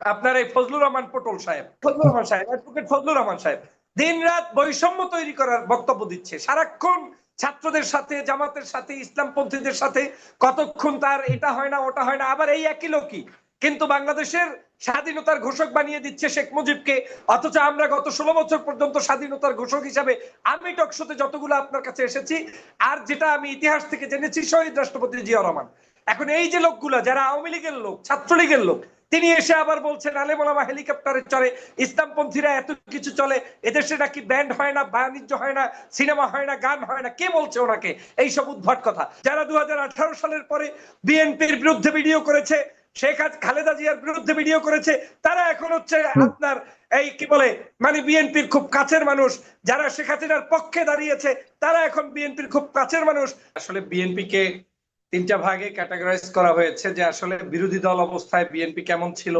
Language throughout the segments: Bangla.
আপনার এই ফজলুর রহমান পটল সাহেব, ফজলুর রহমান সাহেব অ্যাডভোকেট ফজলুর রহমান সাহেব দিন রাত বৈষম্য তৈরি করার বক্তব্য দিচ্ছে। সারাক্ষণ ছাত্রদের সাথে, জামাতের সাথে, ইসলামপন্থীদের সাথে কতক্ষণ তার এটা হয় না, ওটা হয় না, আবার এই একই লোকই। কিন্তু বাংলাদেশের স্বাধীনতার ঘোষক বানিয়ে দিচ্ছে শেখ মুজিবকে, অথচ আমরা গত ষোলো বছর পর্যন্ত স্বাধীনতার ঘোষক হিসাবে আমি টকশোতে যতগুলো আপনার কাছে এসেছি, আর যেটা আমি ইতিহাস থেকে জেনেছি, শহীদ রাষ্ট্রপতি জিয়া রহমান। এখন এই যে লোকগুলা, যারা আওয়ামী লীগের লোক, ছাত্রলীগের লোক তিনি এসে আবার বলছেন আলেমোলামা হেলিকপ্টারে চলে ইসলামপন্থীরা এত কিছু চলে এদেশে নাকি ব্যান্ড হয় না বাণিজ্য হয় না সিনেমা হয় না গান হয় না কে বলছে ওনাকে? এই সব উদ্ভট কথা। যারা দুহাজার আঠারো সালের পরে বিএনপির বিরুদ্ধে ভিডিও করেছে শেখ খালেদা জিয়ার বিরুদ্ধে ভিডিও করেছে তারা এখন হচ্ছে আপনার এই কি বলে মানে বিএনপির খুব কাছের মানুষ যারা শেখ হাসিনার পক্ষে দাঁড়িয়েছে তারা এখন বিএনপির খুব কাছের মানুষ। আসলে বিএনপি কে তিনটা ভাগে ক্যাটাগরাইজ করা হয়েছে যে আসলে বিরোধী দল অবস্থায় বিএনপি কেমন ছিল।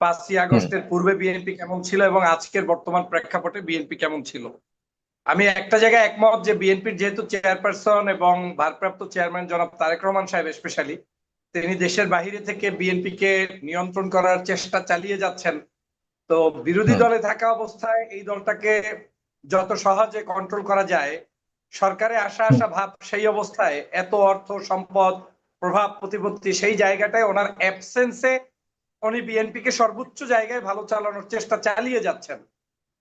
পাঁচই আগস্টের পূর্বে বিএনপি কেমন ছিল এবং আজকের বর্তমান প্রেক্ষাপটে বিএনপি কেমন ছিল। আমি একটা জায়গায় একমত যে বিএনপির যেহেতু চেয়ারপারসন এবং ভারপ্রাপ্ত চেয়ারম্যান জনাব তারেক রহমান সাহেব স্পেশালি তিনি দেশের বাহিরে থেকে বিএনপি কে নিয়ন্ত্রণ করার চেষ্টা চালিয়ে যাচ্ছেন। তো বিরোধী দলে থাকা অবস্থায় এই দলটাকে যত সহজে কন্ট্রোল করা যায় সরকারে আসা আসা ভাব সেই অবস্থায় এত অর্থ সম্পদ, প্রভাব, প্রতিপত্তি সেই জায়গাটায় ওনার অ্যাবসেন্সে উনি বিএনপি কে সর্বোচ্চ জায়গায় ভালো চালানোর চেষ্টা চালিয়ে যাচ্ছেন।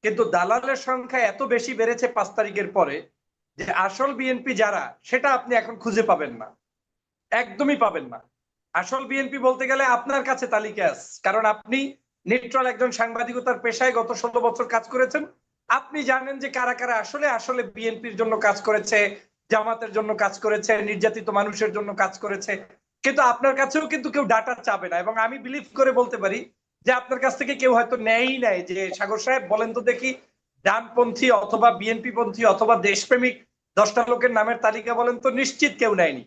কিন্তু দালালের সংখ্যা এত বেশি বেড়েছে পাঁচ তারিখের পরে যে আসল বিএনপি যারা, সেটা আপনি এখন খুঁজে পাবেন না। একদমই পাবেন না। আসল বিএনপি বলতে গেলে আপনার কাছে তালিকা কারণ আপনি নিউট্রাল একজন সাংবাদিকতার পেশায় গত ষোলো বছর কাজ করেছেন। আপনি জানেন যে কারা কারা আসলে আসলে বিএনপির জন্য কাজ করেছে জামাতের জন্য কাজ করেছে নির্যাতিত মানুষের জন্য কাজ করেছে। কিন্তু আপনার কাছেও কিন্তু কেউ ডাটা চাবে না। এবং আমি বিলিভ করে বলতে পারি যে আপনার কাছ থেকে কেউ হয়তো নেয়ই নাই যে সাগর সাহেব বলেন তো দেখি ডানপন্থী অথবা বিএনপি পন্থী অথবা দেশপ্রেমিক দশটা লোকের নামের তালিকা বলেন তো নিশ্চিত কেউ নেয়নি।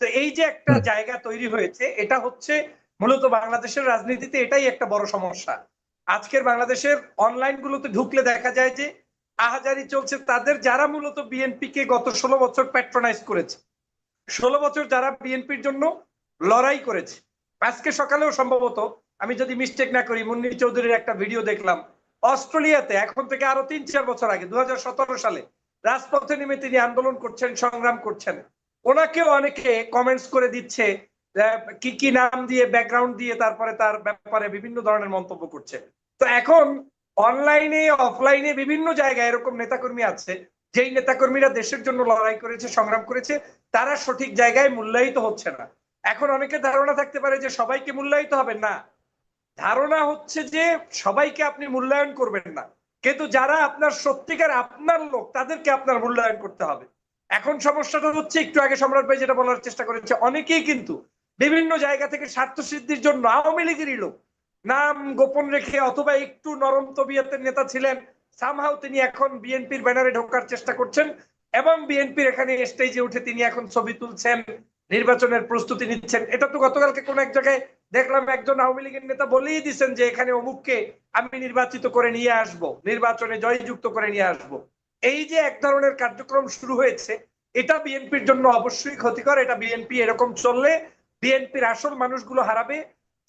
তো এই যে একটা জায়গা তৈরি হয়েছে এটা হচ্ছে মূলত বাংলাদেশের রাজনীতিতে এটাই একটা বড় সমস্যা। আজকের বাংলাদেশের অনলাইন গুলোতে ঢুকলে দেখা যায় যে আহাজারি চলছে তাদের যারা মূলত বিএনপি কে গত ষোলো বছর প্যাট্রোনাইজ করেছে। ষোলো বছর যারা বিএনপির জন্য লড়াই করেছে। আজকে সকালেও সম্ভবত, আমি যদি মিস্টেক না করি, মুন্নি চৌধুরীর একটা ভিডিও দেখলাম। অস্ট্রেলিয়াতে এখন থেকে আরও তিন চার বছর আগে দু হাজার সতেরো সালে, রাজপথে নেমে তিনি আন্দোলন করছেন, সংগ্রাম করছেন। ওনাকেও অনেকে কমেন্টস করে দিচ্ছে কি কি নাম দিয়ে ব্যাকগ্রাউন্ড দিয়ে তারপরে তার ব্যাপারে বিভিন্ন ধরনের মন্তব্য করছে। তো এখন অনলাইনে অফলাইনে বিভিন্ন জায়গায় এরকম নেতাকর্মী আছে, যেই নেতাকর্মীরা দেশের জন্য লড়াই করেছে, সংগ্রাম করেছে, তারা সঠিক জায়গায় মূল্যায়িত হচ্ছে না। এখন অনেকের ধারণা থাকতে পারে যে সবাইকে মূল্যায়িত হবে না। ধারণা হচ্ছে যে সবাইকে আপনি মূল্যায়ন করবেন না। কিন্তু যারা আপনার সত্যিকার আপনার লোক, তাদেরকে আপনার মূল্যায়ন করতে হবে। এখন সমস্যাটা হচ্ছে, একটু আগে সম্রাট ভাই যেটা বলার চেষ্টা করেছে, অনেকেই কিন্তু বিভিন্ন জায়গা থেকে স্বার্থ সিদ্ধির জন্য আওয়ামী লীগেরই লোক। নাম গোপন রেখে অথবা একটু নরম তবিয়তের নেতা ছিলেন সামহাও তিনি এখন বিএনপির ব্যানারে ঢোকার চেষ্টা করছেন এবং বিএনপির এখানে স্টেজে উঠে তিনি এখন ছবি তুলছেন, নির্বাচনের প্রস্তুতি নিচ্ছেন। এটা তো গতকালকে কোন এক জায়গায় দেখলাম একজন আওয়ামী লীগের নেতা বলেই দিচ্ছেন যে এখানে অমুককে আমি নির্বাচিত করে নিয়ে আসব, নির্বাচনে জয়যুক্ত করে নিয়ে আসব। এই যে এক ধরনের কার্যক্রম শুরু হয়েছে, এটা বিএনপির জন্য অবশ্যই ক্ষতিকর, এটা বিএনপি এরকম চললে বিএনপির আসল মানুষগুলো হারাবে,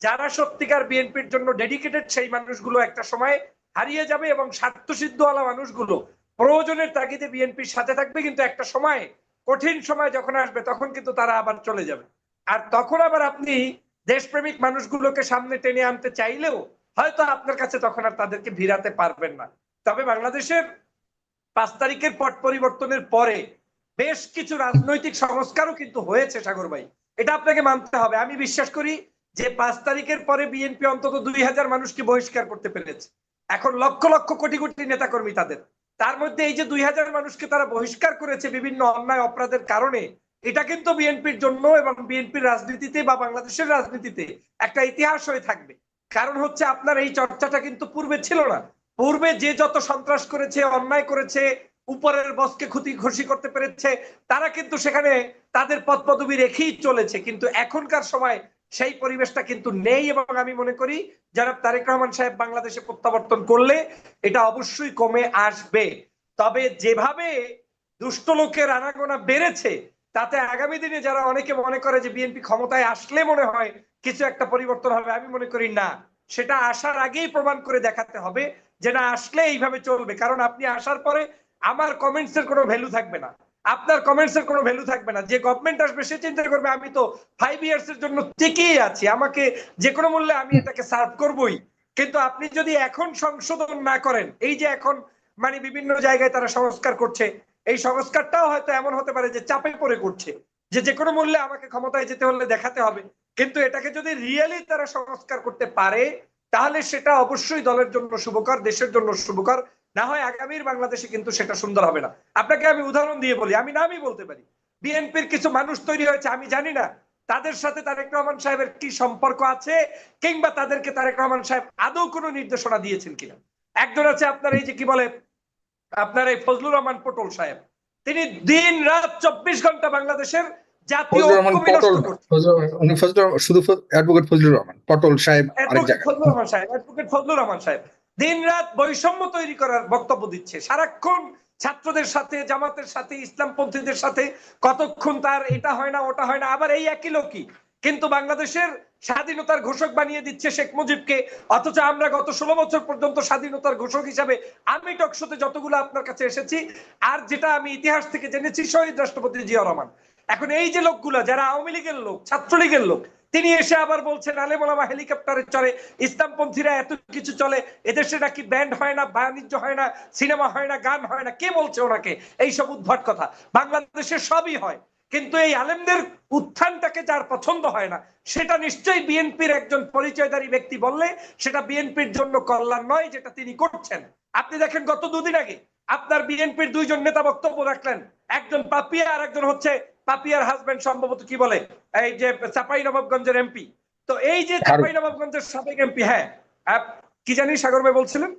যারা সত্যিকার বিএনপির জন্য ডেডিকেটেড সেই মানুষগুলো একটা সময় হারিয়ে যাবে এবং স্বার্থসিদ্ধওয়ালা মানুষগুলো প্রয়োজনের তাগিদে বিএনপির সাথে থাকবে, কিন্তু একটা সময়, কঠিন সময় যখন আসবে, তখন কিন্তু তারা আবার চলে যাবে। আর তখন আবার আপনি দেশপ্রেমিক মানুষগুলোকে সামনে টেনে আনতে চাইলেও হয়তো আপনার কাছে তখন আর তাদেরকে ভিড়াতে পারবেন না। তবে বাংলাদেশের পাঁচ তারিখের পট পরিবর্তনের পরে বেশ কিছু রাজনৈতিক সংস্কারও কিন্তু হয়েছে, সাগর ভাই। এটা আপনাকে মানতে হবে। আমি বিশ্বাস করি যে পাঁচ তারিখের পরে বিএনপি অন্তত দুই হাজার মানুষকে বহিষ্কার করতে পেরেছে। এখন লক্ষ লক্ষ কোটি কোটি নেতাকর্মী তাদের। তার মধ্যে এই যে দুই হাজার মানুষকে তারা বহিষ্কার করেছে বিভিন্ন অন্যায় অপরাধের কারণে, এটা কিন্তু বিএনপির জন্য এবং বিএনপির রাজনীতিতে বা বাংলাদেশের রাজনীতিতে একটা ইতিহাস হয়ে থাকবে। কারণ হচ্ছে আপনার এই চর্চাটা কিন্তু পূর্বে ছিল না। পূর্বে যে যত সন্ত্রাস করেছে, অন্যায় করেছে উপরের বসকে ক্ষতি খুশি করতে পেরেছে, তারা কিন্তু সেখানে তাদের পদ পদবি রেখেই চলেছে। কিন্তু এখনকার সময় সেই পরিবেশটা কিন্তু নেই এবং আমি মনে করি যারা তারেক রহমান সাহেব বাংলাদেশে প্রত্যাবর্তন করলে এটা অবশ্যই কমে আসবে। তবে যেভাবে দুষ্ট লোকের আনাগোনা বেড়েছে, তাতে আগামী দিনে যারা অনেকে মনে করে যে বিএনপি ক্ষমতায় আসলে মনে হয় কিছু একটা পরিবর্তন হবে, আমি মনে করি না। সেটা আসার আগেই প্রমাণ করে দেখাতে হবে যে না, আসলে এইভাবে চলবে। কারণ আপনি আসার পরে আমার কমেন্টস এর কোনো ভ্যালু থাকবে না। আপনার কমেন্টস এর কোনো ভ্যালু থাকবে না। যে গভর্নমেন্ট আসবে, সে চিন্তা করবে, আমি তো ফাইভ ইয়ার্স এর জন্য টিকেই আছি। আমাকে যে কোনো মূল্যে আমি এটাকে সার্ভ করবই। কিন্তু আপনি যদি এখন সংশোধন না করেন, এই যে এখন মানে বিভিন্ন জায়গায় তারা সংস্কার করছে, এই সংস্কারটাও হয়তো এমন হতে পারে যে চাপে পড়ে করছে যে যে কোনো মূল্যে আমাকে ক্ষমতায় যেতে হলে দেখাতে হবে। কিন্তু এটাকে যদি রিয়েলি তারা সংস্কার করতে পারে, তাহলে সেটা অবশ্যই দলের জন্য শুভকর, দেশের জন্য শুভকর। না হয় আগামীর বাংলাদেশে কিন্তু সেটা সুন্দর হবে না। আপনাকে আমি উদাহরণ দিয়ে বলি আমি নামই বলতে পারি। বিএনপির কিছু মানুষ তৈরি হয়েছে আমি জানি না। তাদের সাথে তারেক রহমান সাহেবের কি সম্পর্ক আছে কিংবা তাদেরকে তারেক রহমান সাহেব আদৌ কোনো নির্দেশনা দিয়েছেন কিনা? একজন আছে আপনার এই যে কি বলে আপনার এই ফজলুর রহমান পটল সাহেব। তিনি দিন রাত চব্বিশ ঘণ্টা বাংলাদেশের জাতীয় শুধু অ্যাডভোকেট ফজলুর রহমান পটল সাহেব ফজলুর রহমান সাহেব অ্যাডভোকেট ফজলুর রহমান সাহেব। দিন রাত বৈষম্য তৈরি করার বক্তব্য দিচ্ছে। সারাক্ষণ ছাত্রদের সাথে, জামাতের সাথে, ইসলামপন্থীদের সাথে কতক্ষণ তার এটা হয় না, ওটা হয় না, আবার এই একই লোকই। কিন্তু বাংলাদেশের স্বাধীনতার ঘোষক বানিয়ে দিচ্ছে শেখ মুজিবকে, অথচ আমরা গত ষোলো বছর পর্যন্ত স্বাধীনতার ঘোষক হিসাবে আমি টকশোতে যতগুলো আপনার কাছে এসেছি, আর যেটা আমি ইতিহাস থেকে জেনেছি, শহীদ রাষ্ট্রপতি জিয়া রহমান। এখন এই যে লোকগুলো, যারা আওয়ামী লীগের লোক, ছাত্রলীগের লোক তিনি এসে আবার বলছেন আলেমোলামা হেলিকপ্টারে চলে ইসলামপন্থীরা এত কিছু চলে, এদেশে নাকি ব্যান্ড হয় না, বাণিজ্য হয় না, সিনেমা হয় না, গান হয় না, কে বলছে ওনাকে? এইসব উদ্ভট কথা। বাংলাদেশে সবই হয়, কিন্তু এই আলেমদের উত্থানটাকে যার পছন্দ হয় না, সেটা নিশ্চয়ই বিএনপির একজন পরিচয়দারী ব্যক্তি বললে, সেটা বিএনপির জন্য কল্যাণ নয় যেটা তিনি করছেন। আপনি দেখেন, গত দুদিন আগে আপনার বিএনপির দুইজন নেতা বক্তব্য রাখলেন, একজন পাপিয়া আর একজন হচ্ছে পাপিয়ার হাজবেন্ড সম্ভবত কি বলে? এই যে চাপাই নবাবগঞ্জের এমপি তো এই যে চাপাই নবাবগঞ্জের সাবেক এমপি হ্যাঁ কি জানি সাগর ভাই বলছিলেন?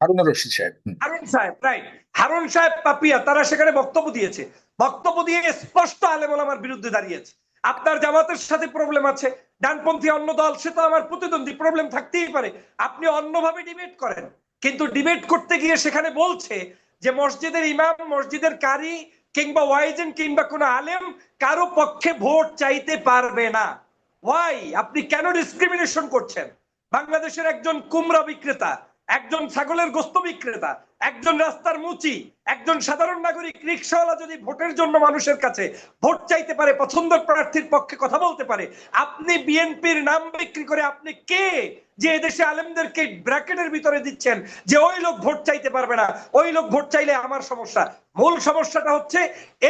হারুন রশিদ সাহেব হারুন সাহেব রাইট হারুন সাহেব পাপিয়া তারা সেখানে বক্তব্য দিয়েছে। বক্তব্য দিয়ে স্পষ্ট আলেমুল আমার বিরুদ্ধে দাঁড়িয়েছে। আপনার জামাতের সাথে প্রবলেম আছে। ডানপন্থী অন্য দল সে তো আমার প্রতিদ্বন্দ্বী প্রবলেম থাকতেই পারে। আপনি অন্যভাবে ডিবেট করেন। কিন্তু ডিবেট করতে গিয়ে সেখানে বলছে যে মসজিদের ইমাম মসজিদের কারি কিংবা ওয়াইজেন কিংবা কোন আলেম কারও পক্ষে ভোট চাইতে পারবে না। ওয়াই আপনি কেন ডিসক্রিমিনেশন করছেন? বাংলাদেশের একজন কুমড়া বিক্রেতা, একজন ছাগলের গোস্ত বিক্রেতা একজন রাস্তার মুচি, একজন সাধারণ নাগরিক, রিক্সাওয়ালা যদি ভোটের জন্য মানুষের কাছে ভোট চাইতে পারে পছন্দের প্রার্থীর পক্ষে কথা বলতে পারে, আপনি বিএনপির নাম বিক্রি করে আপনি কে? যে এদেশে আলেমদেরকে ব্র্যাকেটের ভিতরে দিচ্ছেন, যে ওই লোক ভোট চাইতে পারবে না, ওই লোক ভোট চাইলে আমার সমস্যা। মূল সমস্যাটা হচ্ছে,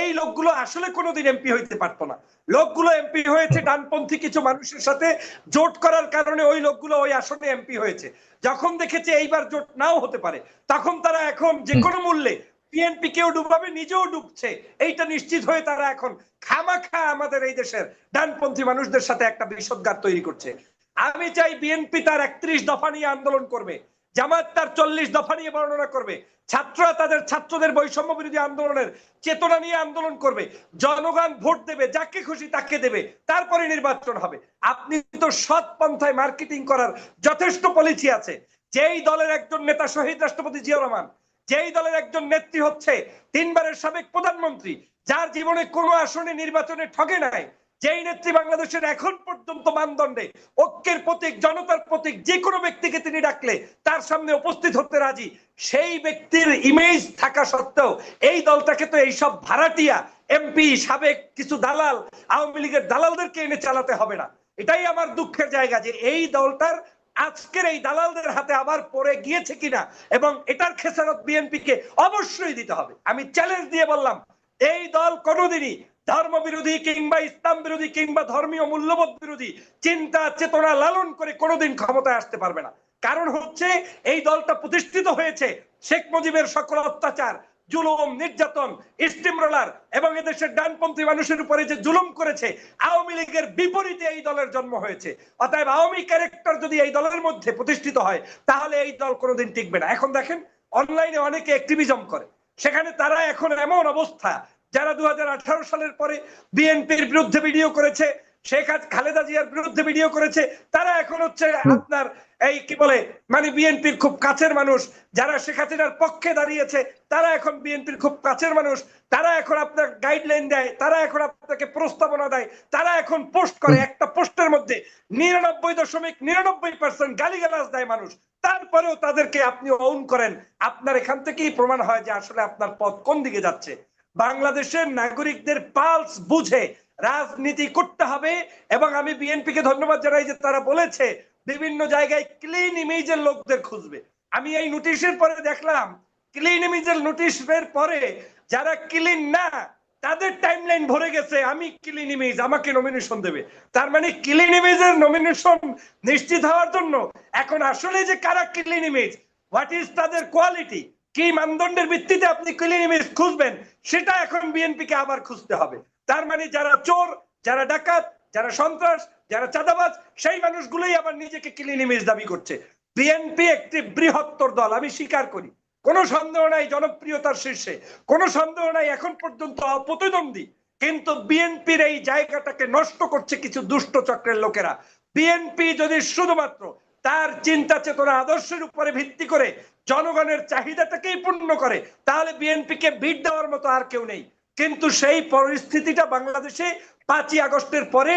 এই লোকগুলো আসলে কোনোদিন এমপি হইতে পারতো না। লোকগুলো এমপি হয়েছে ডানপন্থী কিছু মানুষের সাথে, জোট করার কারণে ওই লোকগুলো ওই আসনে এমপি হয়েছে। যখন দেখেছে এইবার জোট নাও হতে পারে, তখন তারা এখন যে কোনো মূল্যে বিএনপি কেউ ডুবাবে নিজেও ডুবছে। এইটা নিশ্চিত হয়ে তারা এখন খামাখা আমাদের এই দেশের ডানপন্থী মানুষদের সাথে একটা বিষদগার তৈরি করছে। আমি চাই বিএনপি তার একত্রিশ দফা নিয়ে আন্দোলন করবে জামাত তার চল্লিশ দফা নিয়ে বর্ণনা করবে ছাত্ররা তাদের ছাত্রদের বৈষম্য বিরোধী আন্দোলনের চেতনা নিয়ে আন্দোলন করবে জনগণ ভোট দেবে যাকে খুশি তাকে দেবে তারপরে নির্বাচন হবে। আপনি তো সৎ পন্থায় মার্কেটিং করার যথেষ্ট পলিসি আছে। যেই দলের একজন নেতা শহীদ রাষ্ট্রপতি জিয়া রহমান, যেই দলের একজন নেত্রী হচ্ছে তিনবারের সাবেক প্রধানমন্ত্রী, যার জীবনে কোনো আসনে নির্বাচনে ঠগে নাই, যেই নেত্রী বাংলাদেশের এখন পর্যন্ত মানদণ্ডে ঐক্যের প্রতীক, জনতার প্রতীক যে কোনো ব্যক্তিকে তিনি ডাকলে তার সামনে উপস্থিত হতে রাজি, সেই ব্যক্তির ইমেজ থাকা সত্ত্বেও এই দলটাকে তো এইসব ভাড়াটিয়া এমপি, সাবেক কিছু দালাল, আওয়ামী লীগের দালালদেরকে এনে চালাতে হবে না। এটাই আমার দুঃখের জায়গা যে এই দলটার আজকের এই দালালদের হাতে আবার পড়ে গিয়েছে কিনা এবং এটার খেসারত বিএনপি কে অবশ্যই দিতে হবে। আমি চ্যালেঞ্জ দিয়ে বললাম, এই দল কোনোদিনই ধর্ম বিরোধী কিংবা ইসলাম বিরোধী কিংবা ধর্মীয় মূল্যবোধ বিরোধী চিন্তা, চেতনা লালন করে কোনোদিন ক্ষমতায় আসতে পারবে না। কারণ হচ্ছে, এই দলটা প্রতিষ্ঠিত হয়েছে শেখ মুজিবের সকল অত্যাচার জুলুম, নির্যাতন, স্টিম রোলার এবং এদেশের ডানপন্থী মানুষের উপরে যে জুলুম করেছে, আওয়ামী লীগের বিপরীতে এই দলের জন্ম হয়েছে। অতএব আওয়ামী ক্যারেক্টার যদি এই দলের মধ্যে প্রতিষ্ঠিত হয়, তাহলে এই দল কোনোদিন টিকবে না। এখন দেখেন, অনলাইনে অনেকে অ্যাক্টিভিজম করে। সেখানে তারা এখন এমন অবস্থা, যারা দু হাজার আঠারো সালের পরে বিএনপির বিরুদ্ধে ভিডিও করেছে শেখ খালেদা জিয়ার বিরুদ্ধে ভিডিও করেছে তারা এখন হচ্ছে আপনার এই কি বলে মানে বিএনপির খুব কাছের মানুষ যারা শেখ হাসিনার পক্ষে দাঁড়িয়েছে তারা এখন বিএনপির খুব কাছের মানুষ তারা এখন আপনার গাইডলাইন দেয় তারা এখন আপনাকে প্রস্তাবনা দেয় তারা এখন পোস্ট করে একটা পোস্টের মধ্যে নিরানব্বই দশমিক নিরানব্বই পার্সেন্ট গালিগালাজ দেয় মানুষ তারপরেও তাদেরকে আপনি অন করেন আপনার এখান থেকেই প্রমাণ হয় যে আসলে আপনার পথ কোন দিকে যাচ্ছে। বাংলাদেশের নাগরিকদের পালস বুঝে রাজনীতি করতে হবে এবং আমি বিএনপি কে ধন্যবাদ জানাই যে তারা বলেছে বিভিন্ন জায়গায় ক্লিন ইমেজের লোকদের খুঁজবে। আমি এই নোটিশের পরে দেখলাম ক্লিন ইমেজের নোটিশ বের পরে যারা ক্লিন না, তাদের টাইমলাইন ভরে গেছে, আমি ক্লিন ইমেজ আমাকে নমিনেশন দেবে। তার মানে ক্লিন ইমেজের নমিনেশন নিশ্চিত হওয়ার জন্য এখন আসলে যে কারা ক্লিন ইমেজ হোয়াট ইজ তাদের কোয়ালিটি কি মানদণ্ডের ভিত্তিতে আপনি ক্লিন ইমেজ খুঁজবেন, সেটা এখন বিএনপি কে আবার খুঁজতে হবে। তার মানে যারা চোর, যারা ডাকাত, যারা সন্ত্রাস, যারা চাঁদাবাজ, সেই মানুষগুলোই আবার নিজেকে ক্লিন ইমেজ দাবি করছে। বিএনপি একটি বৃহত্তর দল, আমি স্বীকার করি। কোনো সন্দেহ নাই জনপ্রিয়তার শীর্ষে। কোনো সন্দেহ নাই এখন পর্যন্ত অপ্রতিদ্বন্দ্বী। কিন্তু বিএনপির এই জায়গাটাকে নষ্ট করছে কিছু দুষ্ট চক্রের লোকেরা। বিএনপি যদি শুধুমাত্র তার চিন্তা চেতনা আদর্শের উপরে ভিত্তি করে জনগণের চাহিদাটাকেই পূর্ণ করে, তাহলে বিএনপিকে ভিড় দেওয়ার মতো আর কেউ নেই। কিন্তু সেই পরিস্থিতিটা বাংলাদেশে পাঁচই আগস্টের পরে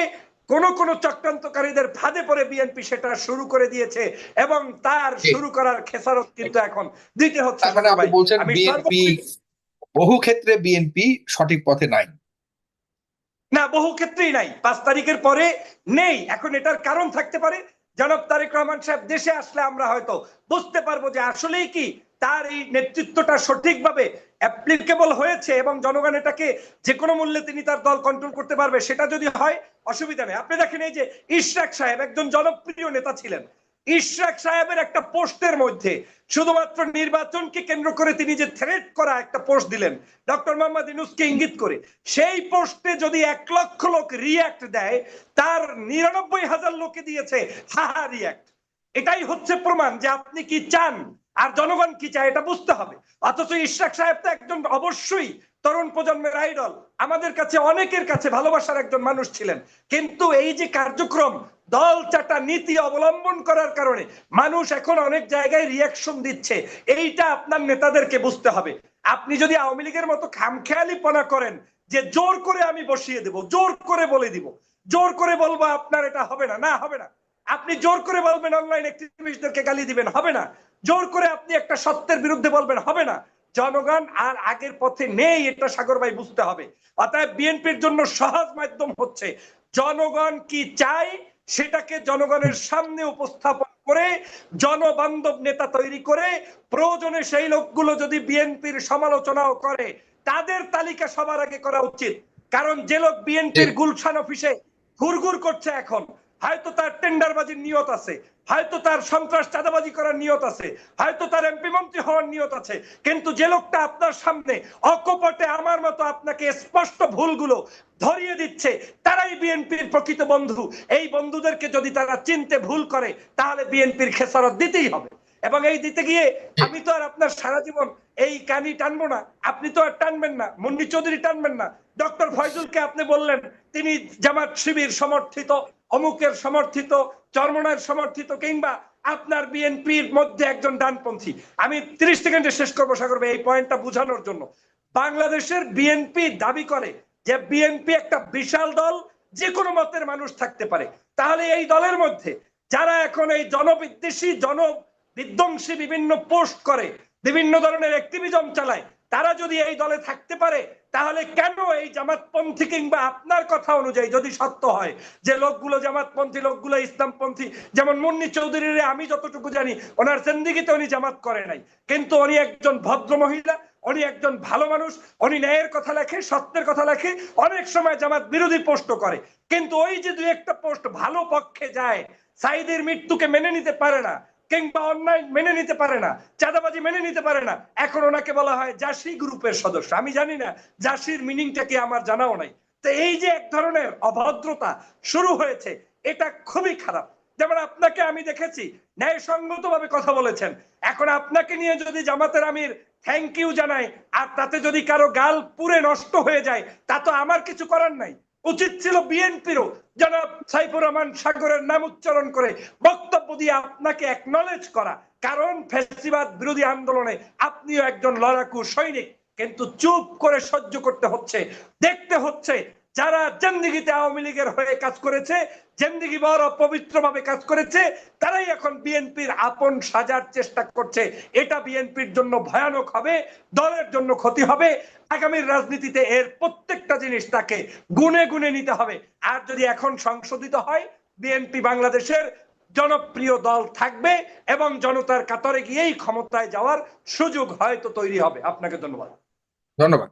কোন কোন চক্রান্তকারীদের ফাঁদে পরে বিএনপি সেটা শুরু করে দিয়েছে এবং তার শুরু করার খেসারত কিন্তু এখন দিতে হচ্ছে মানে বহু ক্ষেত্রে বিএনপি সঠিক পথে নাই। না বহু ক্ষেত্রেই নাই। পাঁচ তারিখের পরে নেই। এখন এটার কারণ থাকতে পারে। জনাব তারেক রহমান সাহেব দেশে আসলে আমরা হয়তো বুঝতে পারব যে আসলেই কি তার এই নেতৃত্বটা সঠিকভাবে অ্যাপ্লিকেবল হয়েছে এবং জনগণ এটাকে যে কোনো মূল্যে তিনি তার দল কন্ট্রোল করতে পারবে, সেটা যদি হয়, অসুবিধা নেই। আপনি দেখেন এই যে ইশরাক সাহেব একজন জনপ্রিয় নেতা ছিলেন। ইশরাক সাহেবের একটা পোস্টের মধ্যে শুধুমাত্র নির্বাচনকে কেন্দ্র করে তিনি যে থ্রেট করা একটা পোস্ট দিলেন, ডক্টর মোহাম্মদ ইনুসকে ইঙ্গিত করে, সেই পোস্টে যদি এক লক্ষ লোক রিয়াক্ট দেয়, তার নিরানব্বই হাজার লোকে দিয়েছে, হা হা রিয়াক্ট এটাই হচ্ছে প্রমাণ যে আপনি কি চান আর জনগণ কি চায় এটা বুঝতে হবে। অথচ ইশরাক সাহেব তো একজন অবশ্যই তরুণ প্রজন্মের আইডল আমাদের কাছে, অনেকের কাছে ভালোবাসার একজন মানুষ ছিলেন। কিন্তু এই যে কার্যক্রম, দল চাটা নীতি অবলম্বন করার কারণে মানুষ এখন অনেক জায়গায় রিয়াকশন দিচ্ছে। এইটা আপনার নেতাদেরকে বুঝতে হবে। আপনি যদি আওয়ামী লীগের মতো খামখেয়ালিপনা করেন যে জোর করে আমি বসিয়ে দেব, জোর করে বলে দিব, জোর করে বলব আপনার এটা হবে না না হবে না। আপনি জোর করে বলবেন, অনলাইন অ্যাক্টিভিস্টদেরকে গালি দিবেন, হবে না। জোর করে আপনি একটা সত্যের বিরুদ্ধে বলবেন হবে না। জনগণ আর আগের পথে নেই এটা সাগর ভাই বুঝতে হবে। অতএব বিএনপির জন্য সহজ মাধ্যম হচ্ছে জনগণ কি চায় সেটাকে জনগণের সামনে উপস্থাপন করে জনবান্ধব নেতা তৈরি করে প্রয়োজনে সেই লোকগুলো যদি বিএনপির সমালোচনাও করে তাদের তালিকা সবার আগে করা উচিত। কারণ যে লোক বিএনপির গুলশান অফিসে ঘুরঘুর করছে এখন হয়তো তার টেন্ডারবাজির নিয়ত আছে, হয়তো তার সন্ত্রাস চাঁদাবাজি করার নিয়ত আছে, হয়তো তার এমপি মন্ত্রী হওয়ার নিয়ত আছে, কিন্তু যে লোকটা আপনার সামনে অকপটে আমার মতো আপনাকে স্পষ্ট ভুলগুলো ধরিয়ে দিচ্ছে, তারাই বিএনপির প্রকৃত বন্ধু। এই বন্ধুদেরকে যদি তারা চিনতে ভুল করে, তাহলে বিএনপির খেসারত দিতেই হবে। এবং এই দিতে গিয়ে আমি তো আর আপনার সারা জীবন এই কানি টানবো না, আপনি তো আর টানবেন না, মুন্নি চৌধুরী টানবেন না। ডক্টর ফয়জুলকে আপনি বললেন, তিনি জামাত শিবির সমর্থিত। অমুকের সমর্থিত চরমনার সমর্থিত কিংবা আপনার বিএনপির মধ্যে একজন ডানপন্থী। আমি তিরিশ সেকেন্ডে শেষ করব সাগর এই পয়েন্টটা বোঝানোর জন্য। বাংলাদেশের বিএনপি দাবি করে যে বিএনপি একটা বিশাল দল যে কোনো মতের মানুষ থাকতে পারে। তাহলে এই দলের মধ্যে যারা এখন এই জনবিদ্বেষী জন বিধ্বংসী বিভিন্ন পোস্ট করে, বিভিন্ন ধরনের অ্যাক্টিভিজম চালায়, তারা যদি এই দলে থাকতে পারে তাহলে কেন এই জামাতপন্থী কিংবা আপনার কথা অনুযায়ী যদি সত্য হয় যে লোকগুলো জামাতপন্থী, লোকগুলো ইসলামপন্থী, যেমন মুন্নি চৌধুরীর আমি যতটুকু জানি, ওনার জিন্দিগিতে উনি জামাত করে নাই। কিন্তু উনি একজন ভদ্র মহিলা, উনি একজন ভালো মানুষ, উনি ন্যায়ের কথা লেখে, সত্যের কথা লেখে, অনেক সময় জামাত বিরোধী পোস্ট করে। কিন্তু ওই যে দুই একটা পোস্ট ভালো পক্ষে যায় সাইদের মৃত্যুকে মেনে নিতে পারে না কিংবা অন্যায় মেনে নিতে পারে না, চাঁদাবাজি মেনে নিতে পারে না। এখন ওনাকে বলা হয় জাসি গ্রুপের সদস্য। আমি জানি না জাসির মিনিংটা কি আমার জানাও নাই। তো এই যে এক ধরনের অভদ্রতা শুরু হয়েছে, এটা খুবই খারাপ। যেমন আপনাকে আমি দেখেছি ন্যায়সঙ্গত ভাবে কথা বলেছেন। এখন আপনাকে নিয়ে যদি জামাতের আমির থ্যাংক ইউ জানাই আর তাতে যদি কারও গাল পুরে নষ্ট হয়ে যায়, তা তো আমার কিছু করার নাই। উচিত ছিল বিএনপিরও জনাব সাইফুর রহমান সাগরের নাম উচ্চারণ করে বক্তব্য দিয়ে আপনাকে একনলেজ করা। কারণ ফেসিবাদ বিরোধী আন্দোলনে আপনিও একজন লড়াকু সৈনিক, কিন্তু চুপ করে সহ্য করতে হচ্ছে, দেখতে হচ্ছে যারা জেন্দিগিতে আওয়ামী লীগের হয়ে কাজ করেছে, জেন্দিগি বড় পবিত্রভাবে কাজ করেছে, তারাই এখন বিএনপির আপন সাজার চেষ্টা করছে। এটা বিএনপির জন্য ভয়ানক হবে, দলের জন্য ক্ষতি হবে। আগামীর রাজনীতিতে এর প্রত্যেকটা জিনিস তাকে গুনে গুনে নিতে হবে। আর যদি এখন সংশোধিত হয়, বিএনপি বাংলাদেশের জনপ্রিয় দল থাকবে এবং জনতার কাতরে গিয়েই ক্ষমতায় যাওয়ার সুযোগ হয়তো তৈরি হবে। আপনাকে ধন্যবাদ। ধন্যবাদ।